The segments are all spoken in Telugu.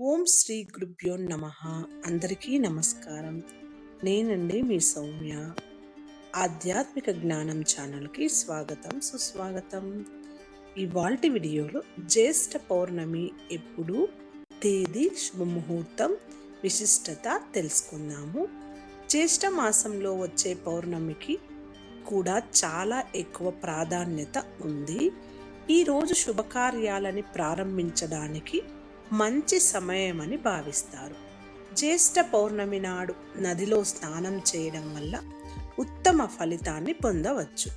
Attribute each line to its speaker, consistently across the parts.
Speaker 1: ఓం శ్రీ గురుభ్యో నమ. అందరికీ నమస్కారం. నేనండి మీ సౌమ్య. ఆధ్యాత్మిక జ్ఞానం ఛానల్కి స్వాగతం సుస్వాగతం. ఇవాల్టి వీడియోలో జ్యేష్ఠ పౌర్ణమి ఎప్పుడు తేదీ శుభముహూర్తం విశిష్టత తెలుసుకుందాము. జ్యేష్ఠ మాసంలో వచ్చే పౌర్ణమికి కూడా చాలా ఎక్కువ ప్రాధాన్యత ఉంది. ఈరోజు శుభకార్యాలని ప్రారంభించడానికి మంచి సమయమని భావిస్తారు. జ్యేష్ఠ పౌర్ణమి నాడు నదిలో స్నానం చేయడం వల్ల ఉత్తమ ఫలితాన్ని పొందవచ్చు.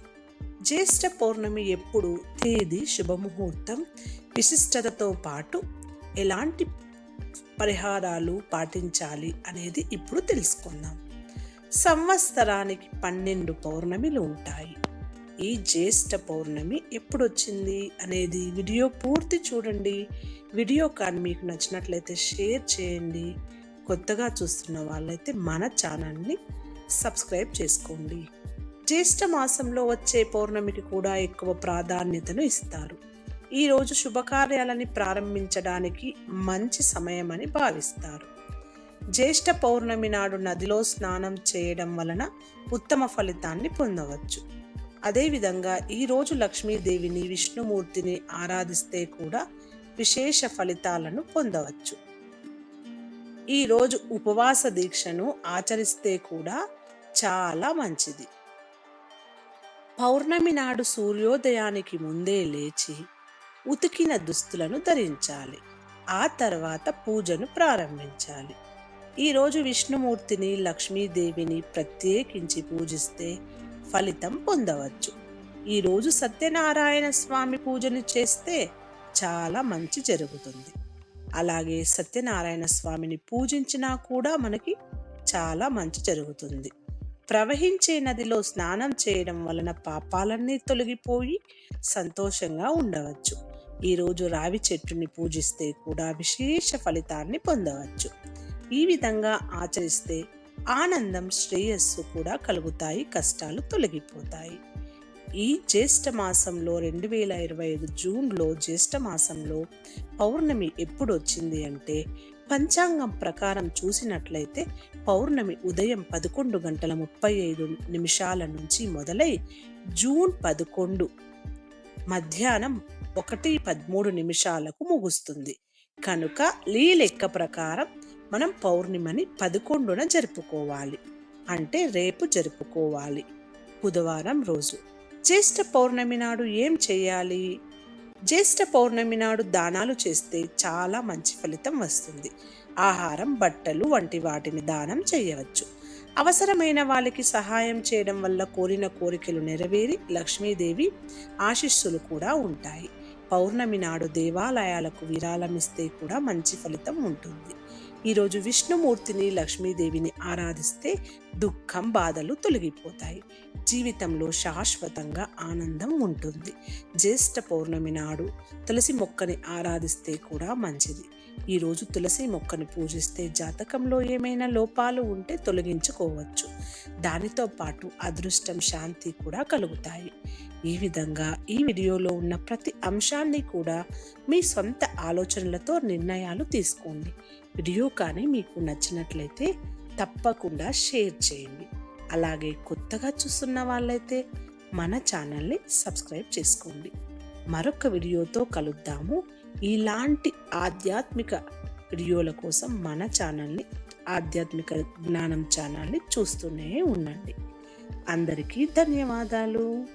Speaker 1: జ్యేష్ఠ పౌర్ణమి ఎప్పుడు తేదీ శుభముహూర్తం విశిష్టతతో పాటు ఎలాంటి పరిహారాలు పాటించాలి అనేది ఇప్పుడు తెలుసుకుందాం. సంవత్సరానికి పన్నెండు పౌర్ణమిలు ఉంటాయి. ఈ జ్యేష్ఠ పౌర్ణమి ఎప్పుడు వచ్చింది అనేది వీడియో పూర్తి చూడండి. వీడియో కానీ మీకు నచ్చినట్లయితే షేర్ చేయండి. కొత్తగా చూస్తున్న వాళ్ళైతే మన ఛానల్ని సబ్స్క్రైబ్ చేసుకోండి. జ్యేష్ఠ మాసంలో వచ్చే పౌర్ణమికి కూడా ఎక్కువ ప్రాధాన్యతను ఇస్తారు. ఈరోజు శుభకార్యాలని ప్రారంభించడానికి మంచి సమయమని భావిస్తారు. జ్యేష్ఠ పౌర్ణమి నాడు నదిలో స్నానం చేయడం వలన ఉత్తమ ఫలితాన్ని పొందవచ్చు. అదేవిధంగా ఈరోజు లక్ష్మీదేవిని విష్ణుమూర్తిని ఆరాధిస్తే కూడా విశేష ఫలితాలను పొందవచ్చు. ఈరోజు ఉపవాస దీక్షను ఆచరిస్తే కూడా చాలా మంచిది. పౌర్ణమి నాడు సూర్యోదయానికి ముందే లేచి ఉతికిన దుస్తులను ధరించాలి. ఆ తర్వాత పూజను ప్రారంభించాలి. ఈరోజు విష్ణుమూర్తిని లక్ష్మీదేవిని ప్రత్యేకించి పూజిస్తే ఫలితం పొందవచ్చు. ఈరోజు సత్యనారాయణ స్వామి పూజను చేస్తే చాలా మంచి జరుగుతుంది. అలాగే సత్యనారాయణ స్వామిని పూజించినా కూడా మనకి చాలా మంచి జరుగుతుంది. ప్రవహించే నదిలో స్నానం చేయడం వలన పాపాలన్నీ తొలగిపోయి సంతోషంగా ఉండవచ్చు. ఈరోజు రావి చెట్టుని పూజిస్తే కూడా విశేష ఫలితాన్ని పొందవచ్చు. ఈ విధంగా ఆచరిస్తే ఆనందం శ్రేయస్సు కూడా కలుగుతాయి కష్టాలు తొలగిపోతాయి. ఈ జ్యేష్ఠ మాసంలో రెండు వేల ఇరవై ఐదు జూన్లో జ్యేష్ఠ మాసంలో పౌర్ణమి ఎప్పుడు వచ్చింది అంటే పంచాంగం ప్రకారం చూసినట్లయితే పౌర్ణమి ఉదయం పదకొండు గంటల ముప్పై ఐదు నిమిషాల నుంచి మొదలై జూన్ పదకొండు మధ్యాహ్నం ఒకటి పదమూడు నిమిషాలకు ముగుస్తుంది. కనుక లీ లెక్క ప్రకారం మనం పౌర్ణిమని పదకొండున జరుపుకోవాలి. అంటే రేపు జరుపుకోవాలి. బుధవారం రోజు. జ్యేష్ఠ పౌర్ణమి నాడు ఏం చేయాలి? జ్యేష్ఠ పౌర్ణమి నాడు దానాలు చేస్తే చాలా మంచి ఫలితం వస్తుంది. ఆహారం బట్టలు వంటి వాటిని దానం చేయవచ్చు. అవసరమైన వాళ్ళకి సహాయం చేయడం వల్ల కోరిన కోరికలు నెరవేరి లక్ష్మీదేవి ఆశిస్సులు కూడా ఉంటాయి. పౌర్ణమి నాడు దేవాలయాలకు విరాళమిస్తే కూడా మంచి ఫలితం ఉంటుంది. ఈరోజు విష్ణుమూర్తిని లక్ష్మీదేవిని ఆరాధిస్తే దుఃఖం బాధలు తొలగిపోతాయి. జీవితంలో శాశ్వతంగా ఆనందం ఉంటుంది. జ్యేష్ఠ పౌర్ణమి నాడు తులసి మొక్కని ఆరాధిస్తే కూడా మంచిది. ఈరోజు తులసి మొక్కను పూజిస్తే జాతకంలో ఏమైనా లోపాలు ఉంటే తొలగించుకోవచ్చు. దానితో పాటు అదృష్టం శాంతి కూడా కలుగుతాయి. ఈ విధంగా ఈ వీడియోలో ఉన్న ప్రతి అంశాన్ని కూడా మీ సొంత ఆలోచనలతో నిర్ణయాలు తీసుకోండి. వీడియో కానీ మీకు నచ్చినట్లయితే తప్పకుండా షేర్ చేయండి. అలాగే కొత్తగా చూస్తున్న వాళ్ళైతే మన ఛానల్ని సబ్స్క్రైబ్ చేసుకోండి. మరొక వీడియోతో కలుద్దాము. ఇలాంటి ఆధ్యాత్మిక వీడియోల కోసం మన ఛానల్ని ఆధ్యాత్మిక జ్ఞానం ఛానల్ని చూస్తూనే ఉండండి. అందరికీ ధన్యవాదాలు.